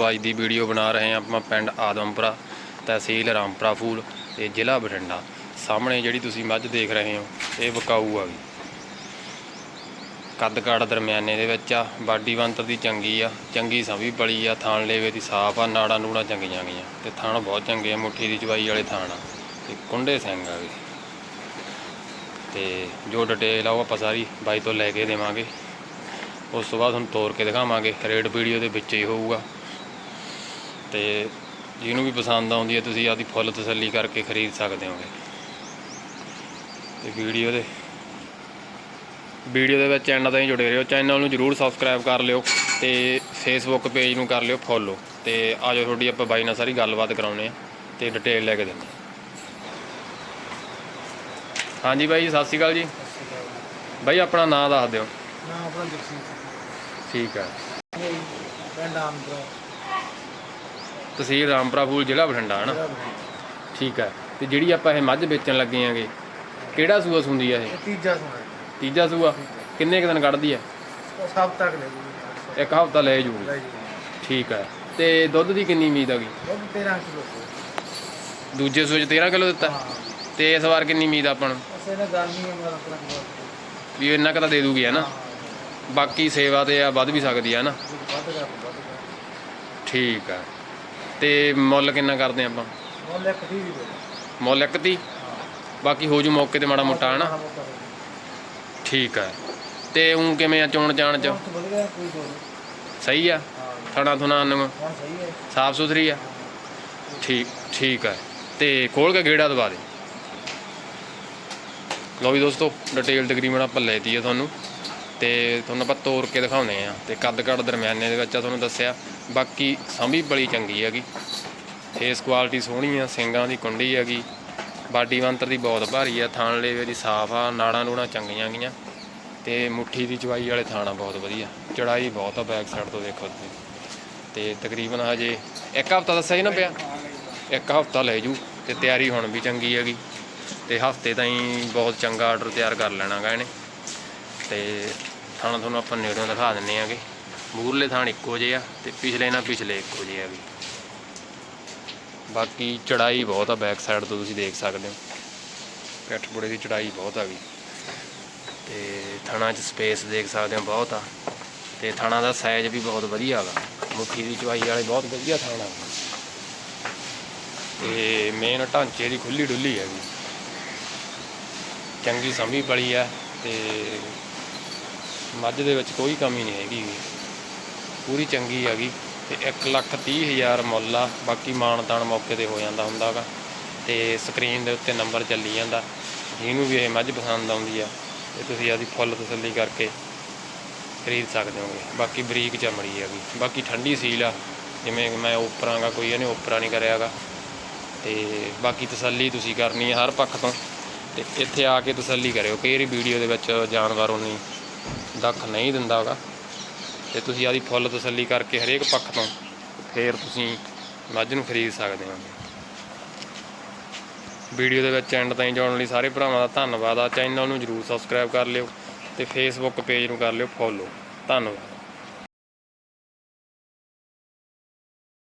ਅੱਜ ਦੀ ਵੀਡੀਓ ਬਣਾ ਰਹੇ ਹਾਂ ਆਪਾਂ ਪਿੰਡ ਆਦਮਪੁਰਾ ਤਹਿਸੀਲ ਰਾਮਪੁਰਾ ਫੂਲ ਤੇ ਜ਼ਿਲ੍ਹਾ ਬਠਿੰਡਾ। ਸਾਹਮਣੇ ਜਿਹੜੀ ਤੁਸੀਂ ਮੱਝ ਦੇਖ ਰਹੇ ਹੋ, ਇਹ ਬਕਾਊ ਆ ਵੀ ਕੱਦ ਕਾੜ ਦਰਮਿਆਨੇ ਦੇ ਵਿੱਚ ਆ, ਬਾਡੀ ਬੰਤਰ ਦੀ ਚੰਗੀ ਆ, ਚੰਗੀ ਸਭੀ ਬਲੀ ਆ, ਥਾਣ ਲੇਵੇ ਦੀ ਸਾਫ਼ ਆ, ਨਾੜਾ ਨੂੜਾ ਚੰਗੀਆਂ ਗਈਆਂ, ਤੇ ਥਾਣ ਬਹੁਤ ਚੰਗੇ ਆ, ਮੁੱਠੀ ਦੀ ਚਵਾਈ ਵਾਲੇ ਥਾਣ ਆ, ਤੇ ਕੁੰਡੇ ਸਿੰਘ ਆ ਵੀ। ਤੇ ਜੋ ਡਿਟੇਲ ਆ ਉਹ ਆਪਾਂ ਸਾਰੀ ਬਾਈ ਤੋਂ ਲੈ ਕੇ ਦੇਵਾਂਗੇ। ਉਸ ਤੋਂ ਬਾਅਦ ਤੁਹਾਨੂੰ ਤੋਰ ਕੇ ਦਿਖਾਵਾਂਗੇ, ਰੇਟ ਵੀਡੀਓ ਦੇ ਵਿੱਚ ਹੀ ਹੋਊਗਾ। ਤੇ ਜਿਹਨੂੰ ਵੀ ਪਸੰਦ ਆਉਂਦੀ ਹੈ ਤੁਸੀਂ ਆਪਦੀ ਫੁੱਲ ਤਸੱਲੀ ਕਰਕੇ ਖਰੀਦ ਸਕਦੇ ਹੋਗੇ। ਤੇ ਵੀਡੀਓ ਦੇ ਵੀਡੀਓ ਦੇ ਵਿੱਚ ਐਂਡ ਤਾਈਂ ਜੁੜੇ ਰਹੋ। ਚੈਨਲ ਨੂੰ ਜਰੂਰ ਸਬਸਕ੍ਰਾਈਬ ਕਰ ਲਿਓ ਤੇ ਫੇਸਬੁੱਕ ਪੇਜ ਨੂੰ ਕਰ ਲਿਓ ਫੋਲੋ ਤੇ ਆਜੋ ਤੁਹਾਡੀ ਆਪਾਂ ਬਾਈ ਨਾਲ ਸਾਰੀ ਗੱਲਬਾਤ ਕਰਾਉਨੇ ਆ ਤੇ ਡਿਟੇਲ ਲੈ ਕੇ ਦਿੰਦੇ ਹਾਂ। ਹਾਂਜੀ ਬਾਈ ਜੀ, ਸਤਿ ਸ਼੍ਰੀ ਅਕਾਲ ਜੀ। ਬਾਈ ਆਪਣਾ ਨਾਮ ਦੱਸ ਦਿਓ। ਨਾ ਆਪਣਾ ਜਗਸੀਰ ਠੀਕ ਹੈ ਸਿੰਘ ਪਿੰਡ ਆਮਦਰਾ। ਤਹਿਸੀਲ ਰਾਮਪੁਰਾ ਫੂਲ ਜ਼ਿਲ੍ਹਾ ਬਠਿੰਡਾ ਹਨਾ? ਠੀਕ ਹੈ। ਤੇ ਜਿਹੜੀ ਆਪਾਂ ਇਹ ਮੱਝ ਵੇਚਣ ਲੱਗੇ ਆਂਗੇ ਕਿਹੜਾ ਸੂਆ ਸੁੰਦੀ ਆ ਇਹ? ਤੀਜਾ ਸੁਣਾ ਤੀਜਾ ਸੂਆ? ਕਿੰਨੇ ਕੁ ਦਿਨ ਕੱਢਦੀ ਆ ਤੱਕ ਲੈ ਜੀ ਇੱਕ ਹਫ਼ਤਾ ਲੈ ਜੂਗੀ। ਠੀਕ ਹੈ। ਤੇ ਦੁੱਧ ਦੀ ਕਿੰਨੀ ਉਮੀਦ 13 ਕਿਲੋ। ਦੂਜੇ ਸੂਏ 'ਚ 13 ਕਿਲੋ ਦਿੱਤਾ? ਹਾਂ। ਤੇ ਇਸ ਵਾਰ ਕਿੰਨੀ ਉਮੀਦ ਆ ਆਪਾਂ ਨੂੰ? ਹੈ ਵੀ ਇੰਨਾ ਕੁ ਤਾਂ ਦੇ ਦੂਗੀ ਹੈ ਨਾ? ਬਾਕੀ ਸੇਵਾ ਤੇ ਆ ਵੱਧ ਵੀ ਸਕਦੀ ਆ ਨਾ? ਠੀਕ ਆ ਤੇ ਮੁੱਲ ਕਿੰਨਾ ਕਰਦੇ ਆਪਾਂ? ਉਹ ਲੈ ਕਦੀ ਵੀ ਦੇ ਮੁੱਲ ਇੱਕ ਤੀ ਬਾਕੀ ਹੋ ਜੂ ਮੌਕੇ ਤੇ ਮਾੜਾ ਮੋਟਾ ਹਨਾ। ਠੀਕ ਆ। ਤੇ ਉਂ ਕਿਵੇਂ ਆ ਚੋਣ ਜਾਣ ਚ। ਸਹੀ ਆ? ਥਣਾ ਥੁਣਾ ਨੂੰ? ਸਾਫ਼ ਸੁਥਰੀ ਆ? ਠੀਕ ਠੀਕ ਆ। ਤੇ ਖੋਲ ਕੇ ਗੇੜਾ ਦਵਾ ਦੇ। ਲਓ ਵੀ ਦੋਸਤੋ ਡਿਟੇਲ ਤਕਰੀਬਨ ਆਪਾਂ ਲੈਤੀ ਆ ਤੁਹਾਨੂੰ। ਤੇ ਤੁਹਾਨੂੰ ਆਪਾਂ ਤੋੜ ਕੇ ਦਿਖਾਉਂਦੇ ਆ ਤੇ ਕੱਦ ਕੱਦ ਦਰਮਿਆਨੇ ਦੇ ਵਿੱਚ ਆ ਤੁਹਾਨੂੰ ਦੱਸਿਆ। ਬਾਕੀ ਸਾਂਭੀ ਬੜੀ ਚੰਗੀ ਹੈਗੀ। ਫੇਸ ਕੁਆਲਿਟੀ ਸੋਹਣੀ ਆ, ਸਿੰਗਾਂ ਦੀ ਕੁੰਡੀ ਹੈਗੀ। ਬਾਡੀ ਮੰਤਰ ਦੀ ਬਹੁਤ ਭਾਰੀ ਆ, ਥਾਣ ਲੇਵੇ ਦੀ ਸਾਫ਼ ਆ, ਨਾੜਾਂ ਨੂੜਾਂ ਚੰਗੀਆਂ ਗੀਆਂ। ਤੇ ਮੁੱਠੀ ਦੀ ਚਵਾਈ ਵਾਲੇ ਥਾਣਾ ਬਹੁਤ ਵਧੀਆ। ਚੜਾਈ ਬਹੁਤ ਆ ਬੈਕ ਸਾਈਡ ਤੋਂ ਦੇਖੋ ਤੁਸੀਂ। ਤੇ ਤਕਰੀਬਨ ਹਜੇ ਇੱਕ ਹਫਤਾ ਦੱਸਿਆ ਹੀ ਨਾ ਪਿਆ? ਇੱਕ ਹਫਤਾ ਲੈ ਜੂ ਤੇ ਤਿਆਰੀ ਹੁਣ ਵੀ ਚੰਗੀ ਹੈਗੀ। ਤੇ ਹਫ਼ਤੇ ਤਾਈਂ ਬਹੁਤ ਚੰਗਾ ਆਰਡਰ ਤਿਆਰ ਕਰ ਲੈਣਾਗਾ ਇਹਨੇ। ਤੇ ਥਾਣਾ ਤੁਹਾਨੂੰ ਆਪਾਂ ਨੇੜੋਂ ਦਿਖਾ ਦਿੰਨੇ ਆਗੇ ਮੂਰਲੇ ਥਾਣ ਇੱਕੋ ਜਿਹੇ ਆ ਤੇ ਪਿਛਲੇ ਨਾਲ ਪਿਛਲੇ ਇੱਕੋ ਜਿਹੇ ਆ ਵੀ। ਬਾਕੀ ਚੜਾਈ ਬਹੁਤ ਆ ਬੈਕ ਸਾਈਡ ਤੋਂ ਤੁਸੀਂ ਦੇਖ ਸਕਦੇ ਹੋ। ਪਿੱਠ ਪੁੜੇ ਦੀ ਚੜਾਈ ਬਹੁਤ ਆ ਗਈ ਤੇ ਥਾਣਾ 'ਚ ਸਪੇਸ ਦੇਖ ਸਕਦੇ ਹੋ, ਬਹੁਤ ਆ। ਤੇ ਥਾਣਾ ਦਾ ਸਾਈਜ਼ ਵੀ ਬਹੁਤ ਵਧੀਆ ਹੈਗਾ ਮੁੱਠੀ ਦੀ ਚਵਾਈ ਵਾਲੇ ਬਹੁਤ ਵਧੀਆ ਥਾਣਾ ਤੇ ਮੇਨ ਢਾਂਚੇ ਦੀ ਖੁੱਲੀ ਡੁੱਲੀ ਹੈਗੀ ਚੰਗੀ ਸੰਭੀ ਪਲੀ ਆ ਤੇ ਮੱਝ ਦੇ ਵਿੱਚ ਕੋਈ ਕਮੀ ਨਹੀਂ ਹੈਗੀ ਪੂਰੀ ਚੰਗੀ ਹੈਗੀ ਤੇ 1 ਲੱਖ ਤੀਹ ਹਜ਼ਾਰ ਮੁੱਲ ਆ, ਬਾਕੀ ਮਾਣ ਤਾਣ ਮੌਕੇ ਤੇ ਹੋ ਜਾਂਦਾ ਹੁੰਦਾਗਾ। ਤੇ ਸਕਰੀਨ ਦੇ ਉੱਤੇ ਨੰਬਰ ਚੱਲੀ ਜਾਂਦਾ। ਜਿਹਨੂੰ ਵੀ ਇਹ ਮੱਝ ਪਸੰਦ ਆਉਂਦੀ ਆ, ਤੇ ਤੁਸੀਂ ਆਦੀ ਫੁੱਲ ਤਸੱਲੀ ਕਰਕੇ ਖਰੀਦ ਸਕਦੇ ਹੋਗੇ। ਬਾਕੀ ਬਰੀਕ ਚਮੜੀ ਹੈਗੀ। ਬਾਕੀ ਠੰਡੀ ਸੀਲ ਆ। ਜਿਵੇਂ ਮੈਂ ਉਪਰਾਂਗਾ, ਕੋਈ ਇਹਨੇ ਉਪਰਾ ਨਹੀਂ ਕਰਿਆਗਾ। ਤੇ ਬਾਕੀ ਤਸੱਲੀ ਤੁਸੀਂ ਕਰਨੀ ਹੈ ਹਰ ਪੱਖ ਤੋਂ। ਤੇ ਇੱਥੇ ਆ ਕੇ ਤਸੱਲੀ ਕਰਿਓ। ਕਈ ਵੀਡੀਓ ਦੇ ਵਿੱਚ ਜਾਨਵਰ ਉਨੀ ਦੱਖ ਨਹੀਂ ਦਿੰਦਾ ਹੈਗਾ। ਤੇ ਤੁਸੀਂ ਆਦੀ ਫੁੱਲ ਤਸੱਲੀ ਕਰਕੇ ਹਰੇਕ ਪੱਖ ਤੋਂ ਫੇਰ ਤੁਸੀਂ ਮੱਝ ਨੂੰ ਖਰੀਦ ਸਕਦੇ ਹੋ। ਵੀਡੀਓ ਦੇ ਵਿੱਚ ਐਂਡ ਤਾਈਂ ਜੁੜਨ ਲਈ ਸਾਰੇ ਭਰਾਵਾਂ ਦਾ ਧੰਨਵਾਦ ਆ। ਚੈਨਲ ਨੂੰ ਜਰੂਰ ਸਬਸਕ੍ਰਾਈਬ ਕਰ ਲਿਓ ਤੇ ਫੇਸਬੁੱਕ ਪੇਜ ਨੂੰ ਕਰ ਲਿਓ ਫੋਲੋ ਧੰਨਵਾਦ।